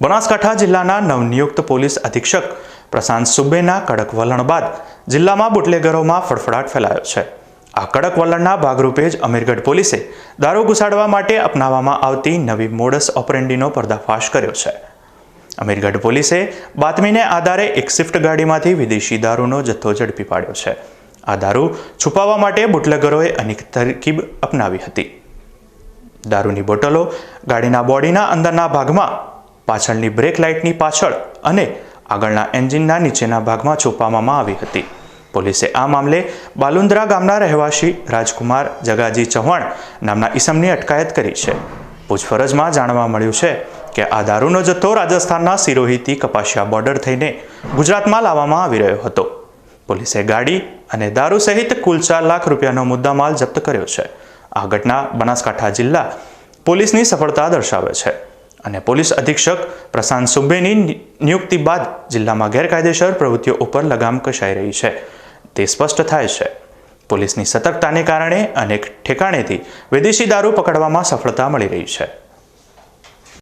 બનાસકાંઠા જિલ્લાના નવનિયુક્ત પોલીસ અધિક્ષક પ્રશાંત સુબેના કડક વલણ બાદ જિલ્લામાં બુટલેગરોમાં ફડફડાટ ફેલાયો છે. આ કડક વલણના ભાગરૂપે જ અમીરગઢ પોલીસે દારૂ ઘુસાડવા માટે અપનાવવામાં આવતી નવી મોડસ ઓપરેન્ડીનો પર્દાફાશ કર્યો છે. અમીરગઢ પોલીસે બાતમીને આધારે એક સ્વિફ્ટ ગાડીમાંથી વિદેશી દારૂનો જથ્થો ઝડપી પાડ્યો છે. આ દારૂ છુપાવવા માટે બુટલેગરોએ અનેક તરકીબ અપનાવી હતી. દારૂની બોટલો ગાડીના બોડીના અંદરના ભાગમાં પાછળની બ્રેક લાઇટની પાછળ અને આગળના એન્જિનના નીચેના ભાગમાં છુપાવવામાં આવી હતી. પોલીસે આ મામલે બાલુંદ્રા ગામના રહેવાસી રાજકુમાર જગાજી ચૌહાણ નામના ઈસમની અટકાયત કરી છે. પૂછપરછમાં જાણવા મળ્યું છે કે આ દારૂનો જથ્થો રાજસ્થાનના સિરોહીથી કપાસિયા બોર્ડર થઈને ગુજરાતમાં લાવવામાં આવી રહ્યો હતો. પોલીસે ગાડી અને દારૂ સહિત કુલ ચાર લાખ રૂપિયાનો મુદ્દામાલ જપ્ત કર્યો છે. આ ઘટના બનાસકાંઠા જિલ્લા પોલીસની સફળતા દર્શાવે છે. અને પોલીસ અધિક્ષક પ્રશાંત સુબેની નિયુક્તિ બાદ જિલ્લામાં ગેરકાયદેસર પ્રવૃત્તિઓ ઉપર લગામ કસાઈ રહી છે. તે સ્પષ્ટ થાય છે. પોલીસની સતર્કતાને કારણે અનેક ઠેકાણેથી વિદેશી દારૂ પકડવામાં સફળતા મળી રહી છે.